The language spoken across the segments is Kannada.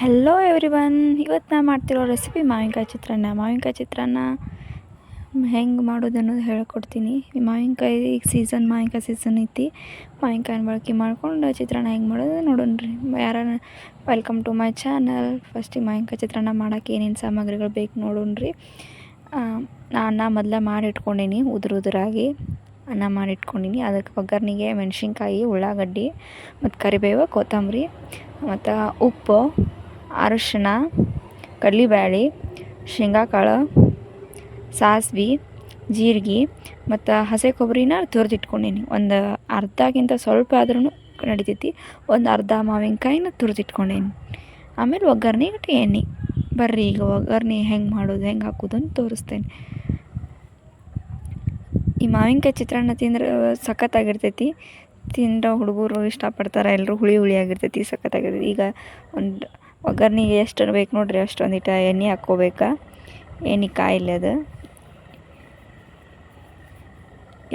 ಹೆಲೋ ಎವ್ರಿ ಒನ್ ಇವತ್ತು ನಾ ಮಾಡ್ತಿರೋ ರೆಸಿಪಿ ಮಾವಿನಕಾಯಿ ಚಿತ್ರಾನ್ನ. ಮಾವಿನಕಾಯಿ ಚಿತ್ರಾನ್ನ ಹೆಂಗೆ ಮಾಡೋದು ಅನ್ನೋದು ಹೇಳ್ಕೊಡ್ತೀನಿ ಮಾವಿನಕಾಯಿ ಈಗ ಸೀಸನ್ ಮಾವಿನಕಾಯಿ ಸೀಸನ್ ಐತಿ. ಮಾವಿನಕಾಯಿನ ಬಳಕೆ ಮಾಡ್ಕೊಂಡು ಚಿತ್ರಾನ್ನ ಹೆಂಗೆ ಮಾಡೋದು ನೋಡೋಣ್ರಿ ಯಾರು ವೆಲ್ಕಮ್ ಟು ಮೈ ಚಾನಲ್ ಫಸ್ಟಿಗೆ ಮಾವಿನಕಾಯಿ ಚಿತ್ರಾನ್ನ ಮಾಡೋಕೆ ಏನೇನು ಸಾಮಗ್ರಿಗಳು ಬೇಕು ನೋಡೋಣ್ರಿ ನಾ ಅನ್ನ ಮೊದಲೇ ಮಾಡಿ ಇಟ್ಕೊಂಡೀನಿ ಉದುರು ಉದುರಾಗಿ. ಅನ್ನ ಮಾಡಿ ಇಟ್ಕೊಂಡೀನಿ ಅದಕ್ಕೆ ಒಗ್ಗರಣೆಗೆ ಮೆಣಸಿನ್ಕಾಯಿ, ಉಳ್ಳಾಗಡ್ಡಿ ಮತ್ತು ಕರಿಬೇವು, ಕೊತ್ತಂಬರಿ ಮತ್ತು ಉಪ್ಪು. ಅರಿಶಿನ ಕಡ್ಲೆಬ್ಯಾಳಿ, ಶೇಂಗಾಕಾಳು, ಸಾಸ್ವಿ, ಜೀರ್ಗೆ ಮತ್ತು ಹಸಿ ಕೊಬ್ಬರಿನ ತುರಿದಿಟ್ಕೊಂಡೀನಿ. ಒಂದು ಅರ್ಧಕ್ಕಿಂತ ಸ್ವಲ್ಪ ಆದ್ರೂ ನಡಿತೈತಿ. ಒಂದು ಅರ್ಧ ಮಾವಿನಕಾಯಿನ ತುರಿದಿಟ್ಕೊಂಡೀನಿ. ಆಮೇಲೆ ಒಗ್ಗರಣೆ ಇಟ್ಟು ಎಣ್ಣೆ. ಬರ್ರಿ ಈಗ ಒಗ್ಗರಣೆ ಹೆಂಗೆ ಮಾಡೋದು, ಹೆಂಗೆ ಹಾಕೋದು ಅಂತ ತೋರಿಸ್ತೇನೆ. ಈ ಮಾವಿನಕಾಯಿ ಚಿತ್ರಾನ್ನ ತಿಂದ್ರೆ ಸಖತ್ತಾಗಿರ್ತೈತಿ. ತಿಂದ್ರೆ ಹುಡುಗರು ಇಷ್ಟಪಡ್ತಾರೆ ಎಲ್ಲರೂ ಹುಳಿ ಹುಳಿ ಆಗಿರ್ತೈತಿ, ಸಖತ್ತಾಗಿರ್ತೈತಿ. ಈಗ ಒಂದು ಒಗ್ಗರ್ಣೆಗೆ ಎಷ್ಟು ಬೇಕು ನೋಡ್ರಿ ಅಷ್ಟು ಇಟ್ಟ ಎಣ್ಣೆ ಹಾಕ್ಕೋಬೇಕು? ಎಣ್ಣೆ ಕಾಯಿಲ್ಲ ಅದು.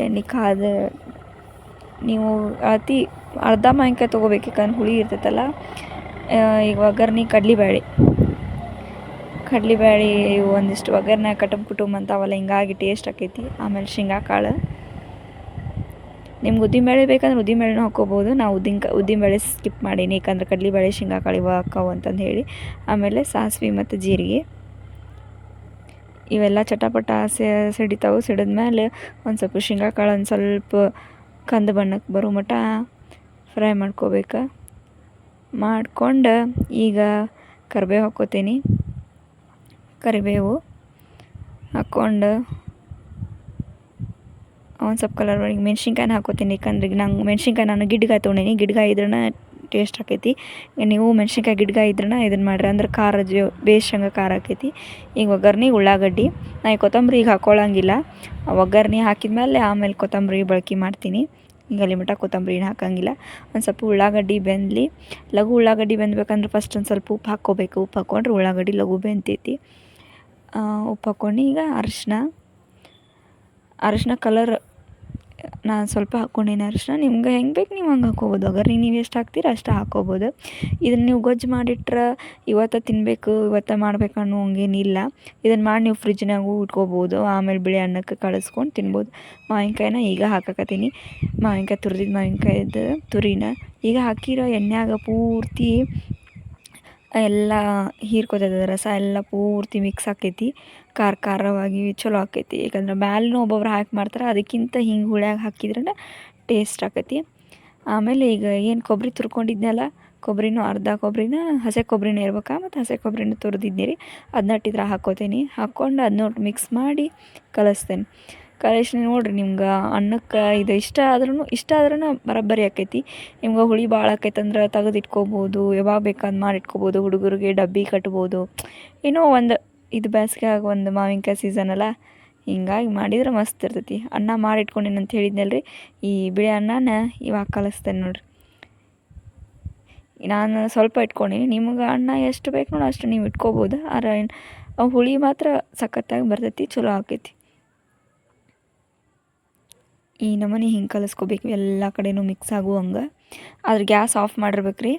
ಎಣ್ಣೆ ಕಾದ ನೀವು ಅತಿ ಅರ್ಧ ಮಾವಿನ್ಕಾಯಿ ತೊಗೋಬೇಕು, ಯಾಕಂದ್ರೆ ಹುಳಿ ಇರ್ತೈತಲ್ಲ. ಈಗ ಒಗ್ಗರಣೆ ಕಡ್ಲಿ ಬ್ಯಾಳಿ ಕಡ್ಲಿ ಬ್ಯಾಳಿ ಒಂದಿಷ್ಟು ಒಗ್ಗರ್ಣೆ ಕಟಮ್ ಕುಟುಂಬ ಅಂತಾವಲ್ಲ ಹಿಂಗಾಗಿ ಟೇಸ್ಟ್ ಆಕೈತಿ. ಆಮೇಲೆ ಶೇಂಗಾ ಕಾಳು ನಿಮ್ಗೆ ಉದ್ದಿನಬೇಳೆ ಬೇಕಂದ್ರೆ ಉದ್ದಿನಬೇಳೆನೂ ಹಾಕ್ಕೋಬೋದು. ನಾವು ಉದ್ದಿನ ಉದ್ದಿನಬೇಳೆ ಸ್ಕಿಪ್ ಮಾಡೀನಿ. ಯಾಕಂದ್ರೆ ಕಡ್ಲೆಬೇಳೆ ಶೇಂಗಾ ಕಾಳು ಇವು ಹಾಕಾವು ಅಂತಂದು ಹೇಳಿ. ಆಮೇಲೆ ಸಾಸಿವೆ ಮತ್ತು ಜೀರಿಗೆ. ಇವೆಲ್ಲ ಚಟಪಟ ಸಿಡಿತಾವೆ. ಸಿಡಿದ ಮೇಲೆ ಒಂದು ಸ್ವಲ್ಪ ಶೇಂಗಾ ಕಾಳು ಒಂದು ಸ್ವಲ್ಪ ಕಂದು ಬಣ್ಣಕ್ಕೆ ಬರೋ ಮಟ್ಟ ಫ್ರೈ ಮಾಡ್ಕೋಬೇಕು. ಮಾಡ್ಕೊಂಡು ಈಗ ಕರಿಬೇವು ಹಾಕ್ಕೋತೀನಿ. ಕರಿಬೇವು ಹಾಕ್ಕೊಂಡು ಒಂದು ಸ್ವಲ್ಪ ಕಲರ್ ಒಳಗೆ ಮೆಣ್ಸಿನ್ಕಾಯಿನ ಹಾಕೋತೀನಿ, ಯಾಕಂದ್ರೆ ಈಗ ನಂಗೆ ಮೆಣ್ಸಿನ್ಕಾಯಿ ನಾನು ಗಿಡ್ಗಾಯಿ ತೊಗೊಂಡೀನಿ. ಗಿಡ್ಗಾಯಿ ಇದ್ರನ್ನ ಟೇಸ್ಟ್ ಆಕೈತಿ. ನೀವು ಮೆಣ್ಸಿನ್ಕಾಯಿ, ಗಿಡ್ಗಾಯಿ ಇದ್ರನ ಇದನ್ನು ಮಾಡ್ರಿ. ಅಂದ್ರೆ ಖಾರ ಜೋ ಬೇಷಂಗೆ ಖಾರ ಆಕೈತಿ. ಈಗ ಒಗ್ಗರ್ನಿ ಉಳ್ಳಾಗಡ್ಡಿ ನಾ ಈಗ ಕೊತ್ತಂಬರಿ ಈಗ ಹಾಕೊಳ್ಳಂಗಿಲ್ಲ ಒಗ್ಗರ್ನಿ ಹಾಕಿದ್ಮೇಲೆ ಆಮೇಲೆ ಕೊತ್ತಂಬರಿ ಬಳಕೆ ಮಾಡ್ತೀನಿ. ಈಗ ಅಲ್ಲಿ ಮಟ್ಟ ಕೊತ್ತಂಬರಿನ ಹಾಕಂಗಿಲ್ಲ. ಒಂದು ಸ್ವಲ್ಪ ಉಳ್ಳಾಗಡ್ಡಿ ಬೆಂದಲಿ, ಲಘು ಉಳ್ಳಾಗಡ್ಡಿ ಬೆಂದ್ಬೇಕಂದ್ರೆ ಫಸ್ಟ್ ಒಂದು ಸ್ವಲ್ಪ ಉಪ್ಪು ಹಾಕ್ಕೋಬೇಕು. ಉಪ್ಪು ಹಾಕ್ಕೊಂಡ್ರೆ ಉಳ್ಳಾಗಡ್ಡಿ ಲಘು ಬೆಂತೈತಿ ಉಪ್ಪು ಹಾಕ್ಕೊಂಡು ಈಗ ಅರಿಶಿನ ಅರಿಶಿನ ಕಲರ್ ನಾನು ಸ್ವಲ್ಪ ಹಾಕ್ಕೊಂಡಿನ ಅರಿಶಿನ. ನಿಮ್ಗೆ ಹೆಂಗೆ ಬೇಕು ನೀವು ಹಂಗೆ ಹಾಕೋಬೋದು. ಅಗರ್ರಿ ನೀವು ಎಷ್ಟು ಹಾಕ್ತೀರ ಅಷ್ಟು ಹಾಕ್ಕೋಬೋದು ಇದನ್ನು ನೀವು ಗೊಜ್ಜು ಮಾಡಿಟ್ರೆ ಇವತ್ತು ತಿನ್ನಬೇಕು ಇವತ್ತು ಮಾಡ್ಬೇಕು ಅನ್ನೋ ಹಂಗೇನಿಲ್ಲ. ಇದನ್ನು ಮಾಡಿ ನೀವು ಫ್ರಿಜ್ನಾಗೂ ಇಟ್ಕೋಬೋದು ಆಮೇಲೆ ಬಿಳಿ ಅನ್ನಕ್ಕೆ ಕಳಿಸ್ಕೊಂಡು ತಿನ್ಬೋದು. ಮಾವಿನಕಾಯಿನ ಈಗ ಹಾಕಕತ್ತೀನಿ. ಮಾವಿನಕಾಯಿ ತುರಿದಿದ್ದು ಮಾವಿನಕಾಯಿದ್ದು ತುರಿನ. ಈಗ ಹಾಕಿರೋ ಎಣ್ಣೆಯಾಗ ಪೂರ್ತಿ ಎಲ್ಲ ಹೀರ್ಕೊತೈತೆ ರಸ ಎಲ್ಲ ಪೂರ್ತಿ ಮಿಕ್ಸ್ ಆಕೈತಿ ಖಾರ ಖಾರವಾಗಿ ಚಲೋ ಆಕೈತಿ ಯಾಕಂದ್ರೆ ಮ್ಯಾಲೂ ಒಬ್ಬೊಬ್ರು ಹಾಕಿ ಮಾಡ್ತಾರೆ. ಅದಕ್ಕಿಂತ ಹಿಂಗೆ ಹುಳ್ಯಾಗ ಹಾಕಿದ್ರೆ ಟೇಸ್ಟ್ ಆಕೈತಿ ಆಮೇಲೆ ಈಗ ಏನು ಕೊಬ್ಬರಿ ತುರ್ಕೊಂಡಿದ್ನಲ್ಲ ಕೊಬ್ಬರಿನೂ ಅರ್ಧ ಕೊಬ್ಬರಿನ ಹಸೆ ಕೊಬ್ಬರಿನ ಇರ್ಬೇಕಾ ಮತ್ತು ಹಸೆ ಕೊಬ್ಬರಿನ ತುರಿದಿದ್ದೀರಿ ಅದನ್ನ ಇಟ್ಟಿದ್ರೆ ಹಾಕ್ಕೋತೀನಿ ಹಾಕ್ಕೊಂಡು ಅದನ್ನ ಮಿಕ್ಸ್ ಮಾಡಿ ಕಲಿಸ್ತೇನೆ. ಕಲಿಸಿ ನೋಡಿರಿ ನಿಮ್ಗೆ ಅನ್ನಕ್ಕೆ ಇದು ಇಷ್ಟ ಆದ್ರೂ ಇಷ್ಟ ಆದ್ರೂ ಬರೋಬ್ಬರಿ ಆಕೈತಿ. ನಿಮ್ಗೆ ಹುಳಿ ಭಾಳ ಆಕೈತಂದ್ರೆ ತೆಗೆದು ಇಟ್ಕೋಬೋದು, ಯಾವಾಗ ಬೇಕಾದ್ ಮಾಡಿ ಇಟ್ಕೋಬೋದು, ಹುಡುಗರಿಗೆ ಡಬ್ಬಿ ಕಟ್ಬೋದು. ಏನೋ ಒಂದು ಇದು ಬೇಸಿಗೆಯಾಗ ಒಂದು ಮಾವಿನಕಾಯಿ ಸೀಸನ್ ಅಲ್ಲ, ಹಿಂಗಾಗಿ ಮಾಡಿದ್ರೆ ಮಸ್ತ್ ಇರ್ತೈತಿ. ಅನ್ನ ಮಾಡಿ ಇಟ್ಕೊಂಡೀನಿ ಅಂತ ಹೇಳಿದ್ನಲ್ಲ ರೀ ಈ ಬಿಳಿ ಅನ್ನನ ಇವಾಗ ಕಲಿಸ್ತೇನೆ ನೋಡಿರಿ. ನಾನು ಸ್ವಲ್ಪ ಇಟ್ಕೊಂಡೀನಿ, ನಿಮ್ಗೆ ಅನ್ನ ಎಷ್ಟು ಬೇಕು ನೋಡಿ ಅಷ್ಟು ನೀವು ಇಟ್ಕೋಬೋದು, ಆದ್ರೆ ಹುಳಿ ಮಾತ್ರ ಸಖತ್ತಾಗಿ ಬರ್ತೈತಿ, ಚಲೋ ಆಕೈತಿ. ಈ ನಮೂನಿ ಹಿಂಗೆ ಕಲಿಸ್ಕೋಬೇಕು, ಎಲ್ಲ ಕಡೆನೂ ಮಿಕ್ಸ್ ಆಗುವಂಗೆ. ಆದ್ರೆ ಗ್ಯಾಸ್ ಆಫ್ ಮಾಡಿರ್ಬೇಕು ರೀ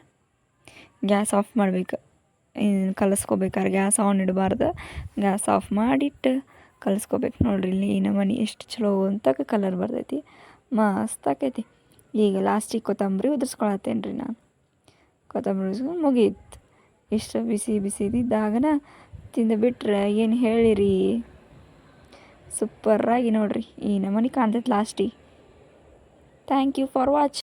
ಗ್ಯಾಸ್ ಆಫ್ ಮಾಡ್ಬೇಕು. ಕಲಿಸ್ಕೋಬೇಕಾದ್ರೆ ಗ್ಯಾಸ್ ಆನ್ ಇಡಬಾರ್ದು. ಗ್ಯಾಸ್ ಆಫ್ ಮಾಡಿಟ್ಟು ಕಲಿಸ್ಕೋಬೇಕು. ನೋಡಿರಿ ಇಲ್ಲಿ ಈ ನಮೂನಿ ಎಷ್ಟು ಚಲೋ ಅಂತ ಕಲರ್ ಬರ್ತೈತಿ. ಮಸ್ತ್ ಆಕೈತಿ. ಈಗ ಲಾಸ್ಟಿಗೆ ಕೊತ್ತಂಬರಿ ಉದುರ್ಸ್ಕೊಳತ್ತೇನೆ ರೀ ನಾನು. ಕೊತ್ತಂಬರಿ ಮುಗೀತು. ಇಷ್ಟು ಬಿಸಿ ಬಿಸಿ ಇದ್ದಾಗನ ತಿಂದು ಬಿಟ್ರೆ ಏನು ಹೇಳಿರಿ? ಸೂಪರಾಗಿ ನೋಡ್ರಿ. ಈ ನಮೂನಿ ಕಾಣ್ತೈತೆ ಲಾಸ್ಟಿಗೆ ಥ್ಯಾಂಕ್ ಯು ಫಾರ್ ವಾಚ್